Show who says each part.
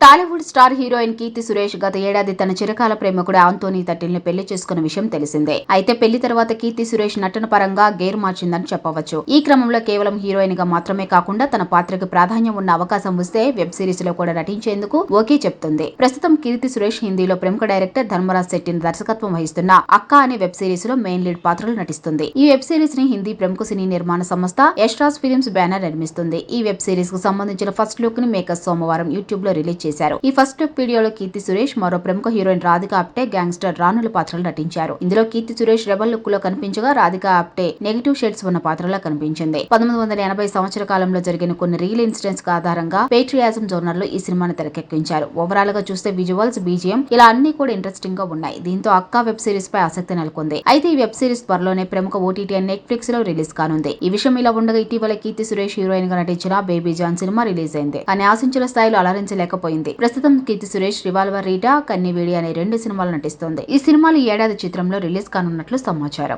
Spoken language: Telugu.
Speaker 1: Tollywood star heroine Keerthy Suresh గత ఏడాది తన చిరకాల ప్రేమకుడు ఆంటోనీ తట్టిల్ని పెళ్ళి చేసుకున్న విషయం తెలిసిందే. అయితే పెళ్ళి తర్వాత కీర్తి సురేష్ నటన పరంగా గేర్ మార్చిందని చెప్పవచ్చు. ఈ క్రమంలో కేవలం హీరోయిన్గా మాత్రమే కాకుండా తన పాత్రకు ప్రాధాన్యం ఉన్న అవకాశం వస్తే వెబ్ సిరీస్లో కూడా నటించేందుకు ఓకే చెప్తుంది. ప్రస్తుతం కీర్తి సురేష్ హిందీలో ప్రముఖ డైరెక్టర్ ధర్మరాజ్ శెట్టిని దర్శకత్వం వహిస్తున్న అక్క అనే వెబ్ సిరీస్లో మెయిన్ లీడ్ పాత్రలు నటిస్తుంది. ఈ వెబ్ సిరీస్ని హిందీ ప్రముఖ సినీ నిర్మాణ సంస్థ యష్రాజ్ ఫిలిమ్స్ బ్యానర్ నిర్మిస్తుంది. ఈ వెబ్ సిరీస్కు సంబంధించిన ఫస్ట్ లుక్ని మేకర్స్ సోమవారం యూట్యూబ్లో రిలీజ్ చేశారు. ఈ ఫస్ట్ లుక్ వీడియోలో కీర్తి సురేష్ మరో ప్రముఖ హీరోయిన్ రాధిక ఆప్టే గ్యాంగ్స్టర్ రానుల పాత్రలు నటించారు. ఇందులో కీర్తి సురేష్ రెబల్ లుక్లో కనిపించగా రాధిక ఆప్టే నెగిటివ్ షేడ్స్ ఉన్న పాత్రలో కనిపించింది. పంతొమ్మిది వందల ఎనభై సంవత్సర కాలంలో జరిగిన కొన్ని రియల్ ఇన్సిడెంట్స్ ఆధారంగా పేట్రియాజం జోనర్లో ఈ సినిమాను తెరకెక్కించారు. ఓవరాల్గా చూస్తే విజువల్స్ బీజిఎం ఇలా అన్ని కూడా ఇంట్రెస్టింగ్గా ఉన్నాయి. దీంతో అక్క వెబ్ సిరీస్ పై ఆసక్తి నెలకొంది. అయితే ఈ వెబ్ సిరీస్ త్వరలోనే ప్రముఖ ఓటీటీ అండ్ నెట్ఫ్లిక్స్లో రిలీజ్ కానుంది. ఈ విషయం ఇలా ఉండగా ఇటీవల కీర్తి సురేష్ హీరోయిన్గా నటించిన బేబీ జాన్ సినిమా రిలీజ్ అయింది. కానీ ఆశించిన స్థాయిలో అలరించలేకపోయింది. ప్రస్తుతం కీర్తి సురేష్ రివాల్వర్ రీటా కన్నివేడి అనే రెండు సినిమాలు నటిస్తోంది. ఈ సినిమాలు ఈ ఏడాది చిత్రంలో రిలీజ్ కానున్నట్లు సమాచారం.